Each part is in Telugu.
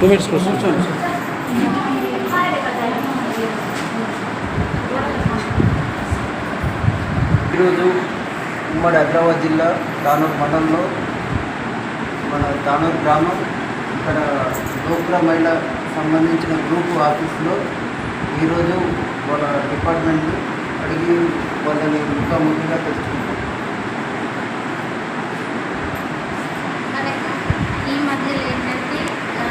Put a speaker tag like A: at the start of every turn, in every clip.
A: మినిట్స్ కూర్చోండి.
B: ఈరోజు ఉమ్మడి హైదరాబాద్ జిల్లా తానూరు మండలంలో మన తానూరు గ్రామం ఇక్కడ డోక్రా మహిళ సంబంధించిన గ్రూప్ ఆఫీస్లో ఈరోజు వాళ్ళ డిపార్ట్మెంట్ అడిగి వాళ్ళని ముఖాముఖిగా తెచ్చుకుంటాం
C: మనకు ఈ మధ్యలో ఏంటంటే ఆ,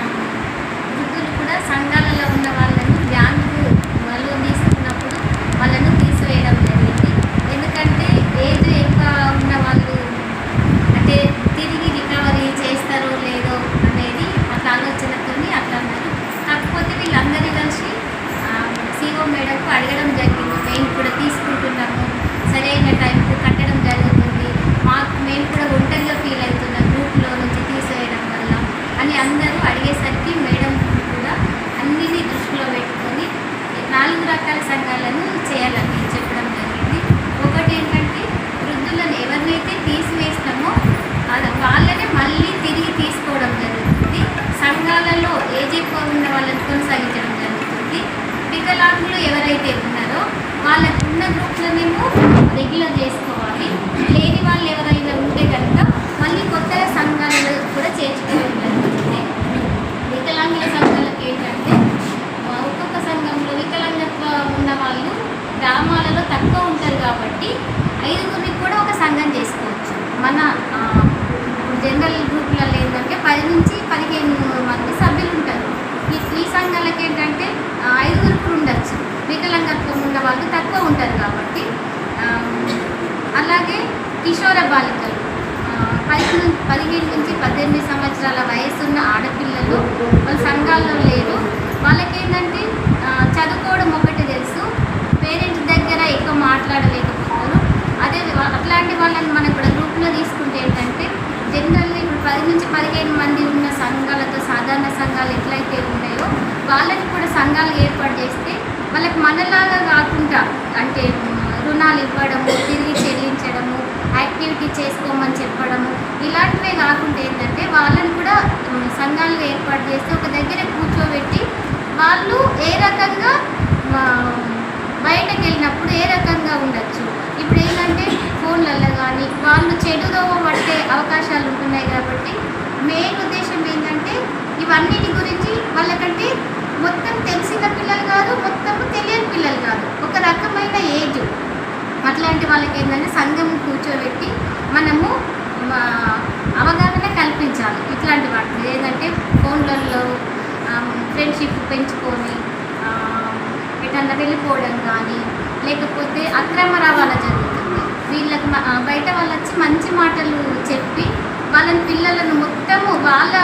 C: వృద్ధులు కూడా సంఘాలలో ఉన్న వాళ్ళను బ్యాంకు వాళ్ళు తీసుకున్నప్పుడు వాళ్ళను తీసివేయడం జరిగింది ఎందుకంటే ఏజ్ ఎక్కువ ఉన్న వాళ్ళు అంటే తిరిగి రికవరీ చేస్తారో లేదో అనేది ఒక ఆలోచనతో అట్లా అన్నారు కాకపోతే వీళ్ళందరూ కలిసి సిఓ మేడంకు అడగడం జరిగింది మేము కూడా తీసుకుంటున్నాము సరైన టైంకు కట్టడం జరుగుతుంది మాకు మేము కూడా ఒంటరిగా ఫీల్ అవుతున్నాం గ్రూప్లో నుంచి తీసేయడం వల్ల అని అందరూ అడిగేసరికి మేడం కూడా అన్నిటినీ దృష్టిలో పెట్టుకొని రకాల సంఘాలను చేయాలని చెప్పడం జరిగింది. ఒకటి ఏంటంటే వృద్ధులను ఎవరినైతే తీసివేస్తామో అది వాళ్ళనే మళ్ళీ తిరిగి తీసుకోవడం జరుగుతుంది. సంఘాలలో ఏజ్ ఎక్కువ ఉన్న వాళ్ళని కొనసాగించడం జరుగుతుంది. వికలాంగులు ఎవరైతే ఉన్నారో వాళ్ళకున్న గ్రూప్లనేమో రెగ్యులర్ చేస్తారు లేని వాళ్ళు ఎవరైనా ఉంటే కనుక మళ్ళీ కొత్తగా సంఘాలు కూడా చేర్చుకోవడం జరుగుతుంది వికలాంగుల సంఘాలకు ఏంటంటే ఆ, ఒక్కొక్క సంఘంలో వికలాంగత్వం ఉన్న వాళ్ళు గ్రామాలలో తక్కువ ఉంటారు కాబట్టి ఐదుగురికి కూడా ఒక సంఘం చేసుకోవచ్చు మన ఆ, జనరల్ గ్రూప్లలో ఏంటంటే పది నుంచి పదిహేను మంది సభ్యులు ఉంటారు ఈ ఈ సంఘాలకు ఏంటంటే ఆ, ఐదుగురు కూడా ఉండొచ్చు వికలాంగత్వం ఉన్న వాళ్ళు తక్కువ ఉంటారు కాబట్టి ఆ, అలాగే కిషోర బాలికలు ఆ, పదిహేను నుంచి పద్దెనిమిది సంవత్సరాల వయసున్న ఆడపిల్లలు వాళ్ళ సంఘాల్లో లేరు. వాళ్ళకేంటంటే చదువుకోవడం ఒకటి తెలుసు. పేరెంట్స్ దగ్గర ఎక్కువ మాట్లాడలేకపోతారు అదే అట్లాంటి వాళ్ళని మనం కూడా గ్రూప్లో తీసుకుంటే ఏంటంటే జనరల్లీ ఇప్పుడు పది నుంచి పదిహేను మంది ఉన్న సంఘాలతో సాధారణ సంఘాలు ఎట్లయితే ఉన్నాయో వాళ్ళని కూడా సంఘాలు ఏర్పాటు చేస్తే వాళ్ళకి మనలాగా కాకుండా అంటే రుణాలు ఇవ్వడము తిరిగి చెల్లించడము యాక్టివిటీ చేసుకోమని చెప్పడము. ఇలాంటివే కాకుండా ఏంటంటే వాళ్ళని కూడా మ్, సంఘాలుగా ఏర్పాటు చేస్తే ఒక దగ్గర కూర్చోబెట్టి వాళ్ళు ఏ రకంగా బయటకు వెళ్ళినప్పుడు ఏ రకంగా ఉండొచ్చు. ఇప్పుడు ఏంటంటే ఫోన్లలో కానీ వాళ్ళు చెడుదోవ పట్టే అవకాశాలు ఉంటున్నాయి కాబట్టి మెయిన్ ఉద్దేశం ఏంటంటే ఇవన్నిటి గురించి వాళ్ళకంటే మొత్తం తెలిసిన పిల్లలు కాదు మొత్తం తెలియని పిల్లలు కాదు. ఒక రకమైన ఏజ్ అట్లాంటి వాళ్ళకి ఏంటంటే సంఘం కూర్చోబెట్టి మనము అవగాహన కల్పించాలి ఇట్లాంటి వాటికి. ఏంటంటే ఫోన్లలో ఫ్రెండ్షిప్ పెంచుకొని ఎటన్నా వెళ్ళిపోవడం కానీ లేకపోతే అక్రమ రవాణా జరుగుతుంది. వీళ్ళకి బయట వాళ్ళు వచ్చి మంచి మాటలు చెప్పి వాళ్ళని పిల్లలను మొత్తము వాళ్ళ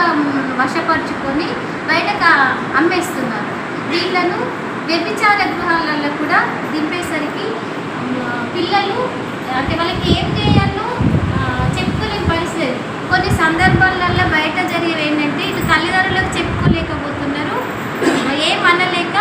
C: వశపరుచుకొని బయటకు అమ్మేస్తున్నారు. వీళ్ళను వ్యభిచార గృహాలలో కూడా దింపేసరికి పిల్లలు అంటే వాళ్ళకి ఏం చేయాలో చెప్పుకోలేని పరిస్థితి. కొన్ని సందర్భాలలో బయట జరిగేవి ఏంటంటే ఇటు తల్లిదండ్రులకు చెప్పుకోలేకపోతున్నారు. ఏం అనలేక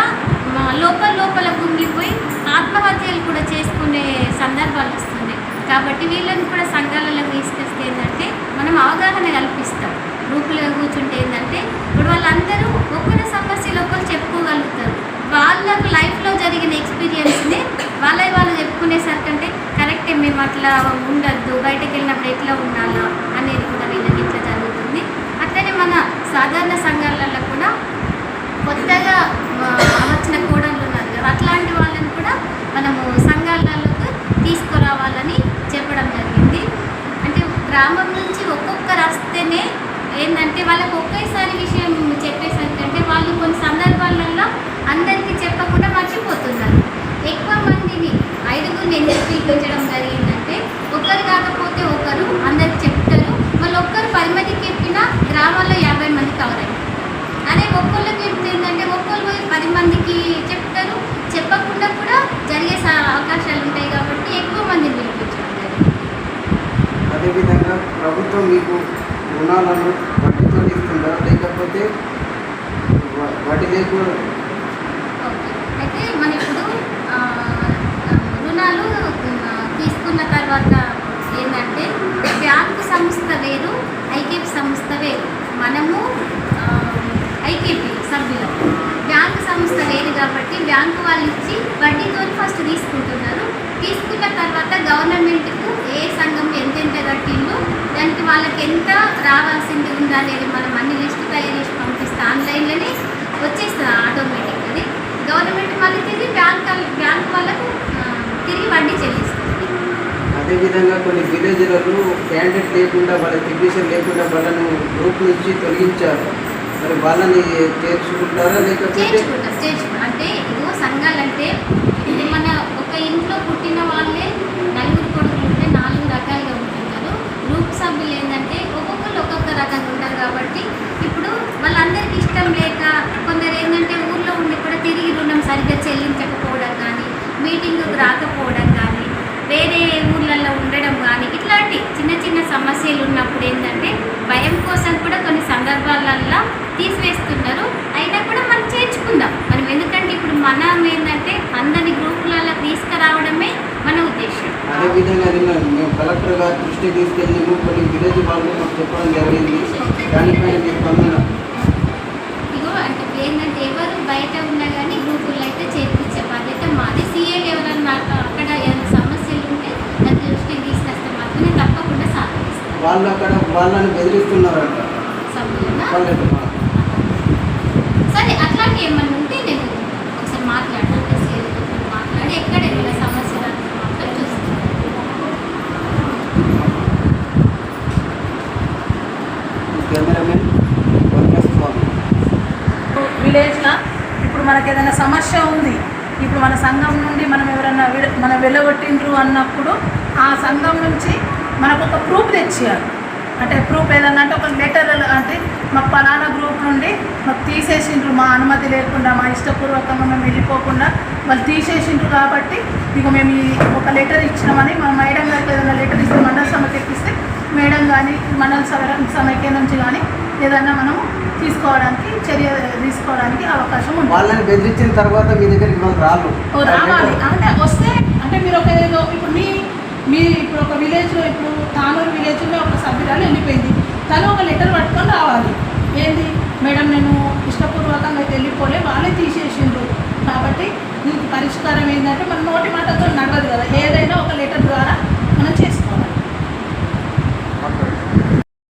C: లోపల లోపల గుంగిపోయి ఆత్మహత్యలు కూడా చేసుకునే సందర్భాలు వస్తున్నాయి. కాబట్టి వీళ్ళని కూడా సంఘాలలో తీసుకొస్తే ఏంటంటే మనం అవగాహన కల్పిస్తాం. గ్రూపులో కూర్చుంటే ఏంటంటే ఇప్పుడు వాళ్ళందరూ ఒకరి సమస్యలు ఒకరు చెప్పుకోగలుగుతారు. వాళ్ళకు లైఫ్లో జరిగిన ఎక్స్పీరియన్స్ని వాళ్ళ వాళ్ళు అనుకునేసరికంటే కరెక్టే మేము అట్లా ఉండద్దు బయటకు వెళ్ళినప్పుడు ఎట్లా ఉండాలా అనేది కూడా వీళ్ళకి ఇట్లా జరుగుతుంది. అట్లనే మన సాధారణ సంఘాలలో కూడా కొత్తగా వచ్చిన కూడళ్ళు ఉన్నారు కదా అట్లాంటి వాళ్ళని కూడా మనము సంఘాలలోకి తీసుకురావాలని చెప్పడం జరిగింది. అంటే గ్రామం నుంచి ఒక్కొక్కరు వస్తేనే ఏంటంటే వాళ్ళకి ఒకేసారి విషయం చెప్పేసరికంటే వాళ్ళు కొన్ని సందర్భాలలో అందరికీ చెప్పకుండా మర్చిపోతున్నారు. ఎక్కువ మందిని ఐదుగురిని ఎందుకు పిలిపించడం జరిగిందంటే ఒకరు కాకపోతే ఒకరు అందరికి చెప్తారు మళ్ళీ ఒక్కరు పది మందికి చెప్పినా గ్రామాల్లో యాభై మంది కవర్ అదే ఒక్కళ్ళకి చెప్తే ఏంటంటే ఒక్కళ్ళు పోయి పది మందికి చెప్తారు. చెప్పకుండా కూడా జరిగే అవకాశాలు ఉంటాయి కాబట్టి ఎక్కువ మందిని పిలిపించడం జరిగింది.
B: అదేవిధంగా ప్రభుత్వం మీకు రుణాలను వడ్డీతో ఇస్తుందా? లేకపోతే వ- వడ్డీ లేకుండా
C: ఓకే. అయితే మన ఇప్పుడు రుణాలు తీసుకున్న తర్వాత ఏంటంటే బ్యాంకు సంస్థ వేరు ఐకేపీ సంస్థ వేరు. మనము ఐకేపీ సభ్యులు. బ్యాంకు సంస్థ లేదు కాబట్టి బ్యాంకు వాళ్ళు ఇచ్చి వడ్డీతో ఫస్ట్ తీసుకుంటున్నారు. తీసుకున్న తర్వాత గవర్నమెంట్కు ఏ సంఘం ఎంతెంత కట్టిందో దానికి వాళ్ళకి ఎంత రావాల్సింది ఉందా వడ్డీ చెల్లిస్తుంది.
B: అదేవిధంగా కొన్ని విలేజ్లలో క్యాండిడేట్ లేకుండా వాళ్ళ సిగ్నేచర్ లేకుండా వాళ్ళను గ్రూప్ నుంచి తొలగించారు. మరి వాళ్ళని చేర్చుకుంటారా లేకపోతే
C: అంటే ఇదిగో సంఘాలంటే ఇది మన ఒక ఇంట్లో పుట్టిన వాళ్ళే నలుగురు కొడుకులు ఉంటే నాలుగు రకాలుగా ఉంటున్నారు గ్రూప్ సభ్యులు ఏంటంటే ఒక్కొక్కరు ఒక్కొక్క రకంగా ఉంటారు కాబట్టి ఇప్పుడు వాళ్ళందరికీ ఇష్టం లేక కొందరు ఏంటంటే ఊర్లో ఉండి కూడా తిరిగి రుణం సరిగ్గా చెల్లించకపోవడం కానీ మీటింగ్కి రాకపోవడం కానీ వేరే ఊర్లలో ఉండడం కానీ ఇట్లాంటి చిన్న చిన్న సమస్యలు ఉన్నప్పుడు ఏంటంటే భయం కోసం కూడా కొన్ని సందర్భాలల్లో తీసివేస్తున్నారు. అయినా కూడా మనం చేర్చుకుందాం. మనం ఎందుకంటే ఇప్పుడు మనం ఏంటంటే అందరిని గ్రూపులలో తీసుకురావడమే మన ఉద్దేశం.
B: అదేవిధంగా మేము కలెక్టర్ గారి తీసుకెళ్ళి కొన్ని విలేజ్ వాళ్ళు మాకు చెప్పడం జరిగింది. దానిపైన మీ స్పందన
C: ఇగో అంటే ఏంటంటే ఎవరు బయట ఉన్నా కానీ గ్రూపుల్లో అయితే చేర్పించే బాధ్యత మాది సీఏలు ఎవరన్నా నాకు అక్కడ ఏమైనా సమస్యలు ఉంటే దాని దృష్టికి తీసుకొస్తే మాత్రమే తప్పకుండా సాధిస్తాం
B: వాళ్ళు అక్కడ వాళ్ళని బెదిరిస్తున్నారంట.
C: సరే అట్లాంటి ఏమన్నా ఉంటే నేను ఒకసారి మాట్లాడతాను సీఏలతో మాట్లాడి ఎక్కడ
B: కెమెరామెన్
A: విలేజ్లో ఇప్పుడు మనకి ఏదైనా సమస్య ఉంది ఇప్పుడు మన సంఘం నుండి మనం ఎవరైనా మనం వెళ్ళగొట్టిండ్రు అన్నప్పుడు ఆ సంఘం నుంచి మనకు ఒక ప్రూఫ్ తెచ్చేయాలి. అంటే ప్రూఫ్ ఏదన్నా అంటే ఒక లెటర్ అంటే మాకు పలానా గ్రూప్ నుండి మాకు తీసేసిండ్రు మా అనుమతి లేకుండా మా ఇష్టపూర్వకంగా మేము వెళ్ళిపోకుండా వాళ్ళు తీసేసిండ్రు కాబట్టి ఇక మేము ఈ ఒక లెటర్ ఇచ్చినామని మా మేడం గారికి ఏదైనా లెటర్ ఇస్తే మండల సభకి ఎక్కిస్తే మేడం కానీ మండల సమైక్య నుంచి కానీ ఏదన్నా మనం తీసుకోవడానికి చర్య తీసుకోవడానికి అవకాశం ఉంది.
B: వాళ్ళని బెదిరించిన తర్వాత మీ దగ్గరికి
A: రావాలి. అంటే వస్తే అంటే మీరు ఒక ఇప్పుడు మీ మీ ఇప్పుడు ఒక విలేజ్లో ఇప్పుడు తానూరు విలేజ్లో ఒక సభ్యురాలు వెళ్ళిపోయింది. తను ఒక లెటర్ పట్టుకొని రావాలి. ఏంది? మేడం నేను ఇష్టపూర్వకంగా అయితే వెళ్ళిపోలే వాళ్ళే తీసేసిండ్రు. కాబట్టి దీనికి పరిష్కారం ఏంటంటే మన నోటి మాటతో నడవదు కదా. ఏ